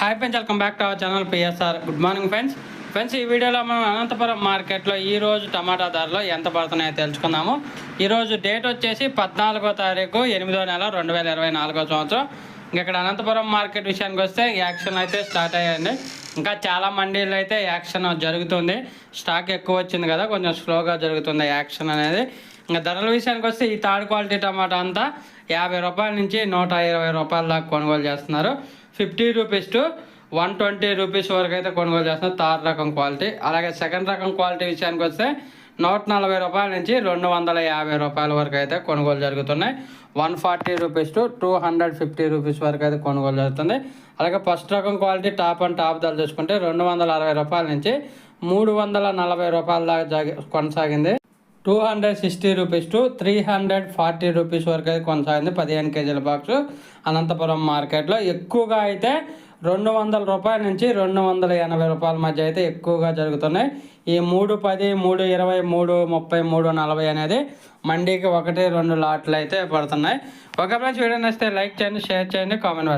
Hi friends welcome back to our channel PSR good morning friends friends ఈ వీడియోలో మనం అనంతపురం మార్కెట్లో ఈరోజు టమాటా ధరలు ఎంత పడుతున్నాయో తెలుసుకుందాము. ఈరోజు డేట్ వచ్చేసి పద్నాలుగో తారీఖు ఎనిమిదో నెల రెండు వేల ఇరవై నాలుగో సంవత్సరం. ఇంక ఇక్కడ అనంతపురం మార్కెట్ విషయానికి వస్తే యాక్షన్ అయితే స్టార్ట్ అయ్యాయండి. ఇంకా చాలా మండీలు అయితే యాక్షన్ జరుగుతుంది. స్టాక్ ఎక్కువ వచ్చింది కదా కొంచెం స్లోగా జరుగుతుంది యాక్షన్ అనేది. ఇంకా ధరల విషయానికి వస్తే ఈ థర్డ్ క్వాలిటీ టమాటా అంతా యాభై రూపాయల నుంచి నూట ఇరవై రూపాయల దాకా కొనుగోలు చేస్తున్నారు. Fifty rupees to one twenty rupees వరకు అయితే కొనుగోలు చేస్తున్నారు థర్డ్ రకం క్వాలిటీ. అలాగే సెకండ్ రకం క్వాలిటీ విషయానికి వస్తే నూట నలభై రూపాయల నుంచి రెండు వందల యాభై రూపాయల వరకు అయితే కొనుగోలు జరుగుతున్నాయి. One forty rupees to two hundred fifty rupees వరకు అయితే కొనుగోలు జరుగుతుంది. అలాగే ఫస్ట్ రకం క్వాలిటీ టాప్ అండ్ టాప్ ధర చూసుకుంటే రెండు వందల అరవై రూపాయల నుంచి మూడు వందల నలభై రూపాయల దాకా కొనసాగింది. Two hundred sixty rupees to three hundred forty rupees వరకు అయితే కొనసాగింది పదిహేను కేజీల బాక్స్ అనంతపురం మార్కెట్లో. ఎక్కువగా అయితే రెండు వందల రూపాయల నుంచి రెండు వందల ఎనభై రూపాయల మధ్య అయితే ఎక్కువగా జరుగుతున్నాయి. ఈ మూడు పది మూడు ఇరవై మూడు ముప్పై మూడు నలభై అనేది మండీకి ఒకటి రెండు లాట్లు అయితే పడుతున్నాయి. ఒక ఫ్రెండ్స్ వీడియో నచ్చితే లైక్ చేయండి షేర్ చేయండి కామెంట్